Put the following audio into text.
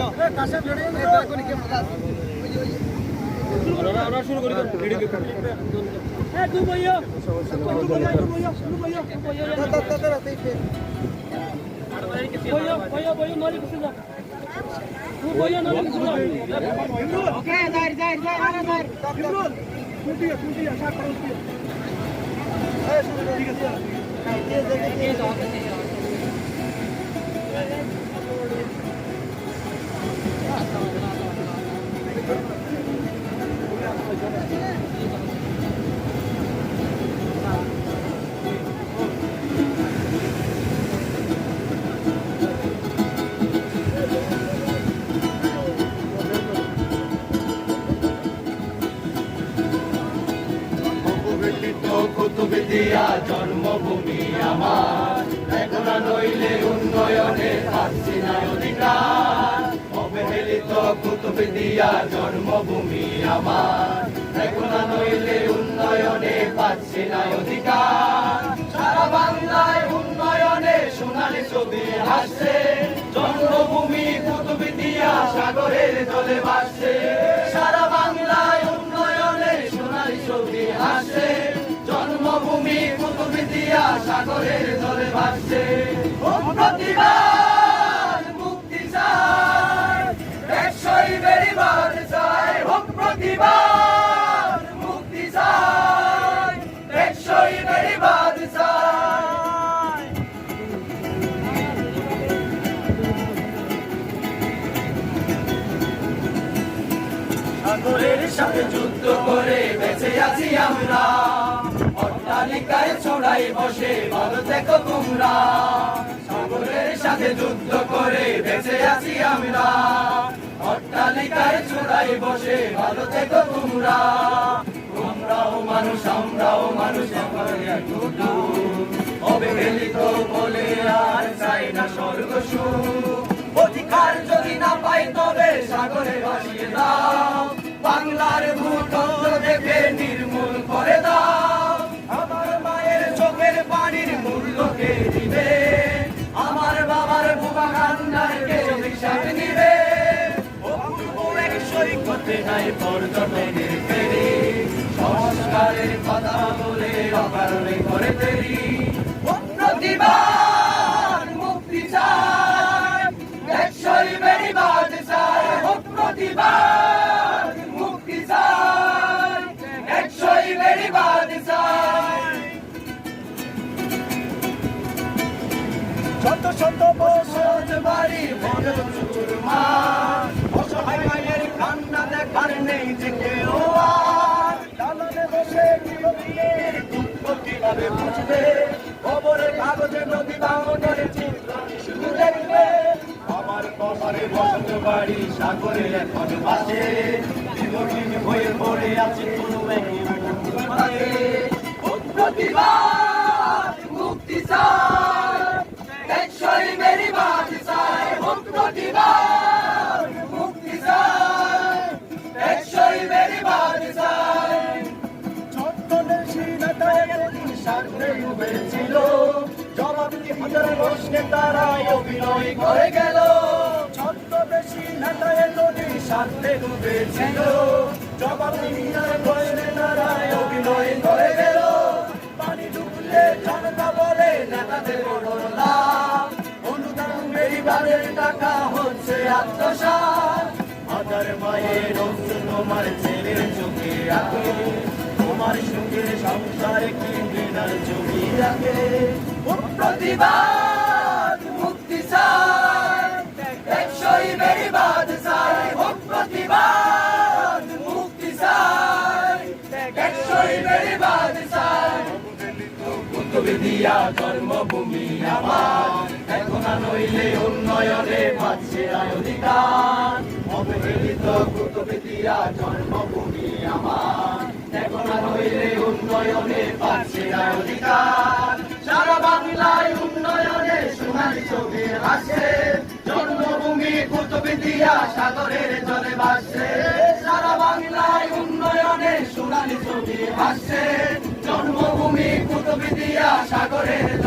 অবহেলিত কুতুবদিয়া জন্মভূমি আমার। কুতুবদিয়া জন্মভূমি আমার। নইলে উন্নয়নে না অধিকার। সারা বাংলায় উন্নয়নে সোনালী ছবি হাসছে জন্মভূমি সাগরের জলে ভাসছে। সারা বাংলায় উন্নয়নে সোনালী ছবি হাসছে জন্মভূমি কুতুবদিয়া সাগরের জলে ভাসছে। সাগরের সাথে যুদ্ধ করে বেঁচে আছি আমরা। অট্টালিকায় ছড়াই বসে ভালো দেখো তোমরা। সাগরের সাথে যুদ্ধ করে বেঁচে আছি আমরা। অট্টালিকায় ছড়াই বসে ভালো দেখো তোমরা। তোমরাও মানুষ, আমরাও মানুষ অবহেলিত বলে আর চাই না স্বর্গ সুখ অধিকার যদি না পাই তবে সাগরে ভাসিয়ে দাও। বলে অকারণে করে ফেরি। প্রতিবাদ মুক্তি চাই একশোই বেড়িবাদ চাই হোক মুক্তি চাই একশোই বেড়িবাদ চাই শত শত বছর বাড়ি বড় চুরমা অসহায় মায়ের কান্না দেখার নেই যে কেউ বাড়ি সাগরে এখন বাসে। দীর্ঘদিন হয়ে পড়ে আছে কোনো প্রতিবাদ মুক্তি চাই। একশোই মেরি বাদ চাই। হোক প্রতিবাদ মুক্তি চাই। একশোই মেরি বাদ চাই। ছদ্মবেশী নেতায় একদিন সামনে উঠেছিল জবাবদি হাজার প্রশ্নে তারা অভিনয় করে গেল। উঠেছিল জবাবদি হাজার প্রশ্নে তারা অভিনয় করে গেল। পানি ঢুকলে জনতা বলে নেতাদের বড় অনুদান পরিবারের টাকা হচ্ছে আত্মসাৎ হাজার মায়ের তোমার ছেলের চোখে রাখে। তোমার সঙ্গে সংসারে কি বিনার ছবি রাখে কুতুবদিয়া জন্মভূমি আমার। এখন নইলে উন্নয়নে পাচ্ছে অধিকার। অবহেলিত কুতুবদিয়া জন্মভূমি আমার। এখন নইলে উন্নয়নে পাচ্ছে অধিকার। সারা বাংলায় উন্নয়নে সোনালী ছবি আসছে জন্মভূমি কুতুবদিয়া সাগরের জলে ভাসছে সাগরের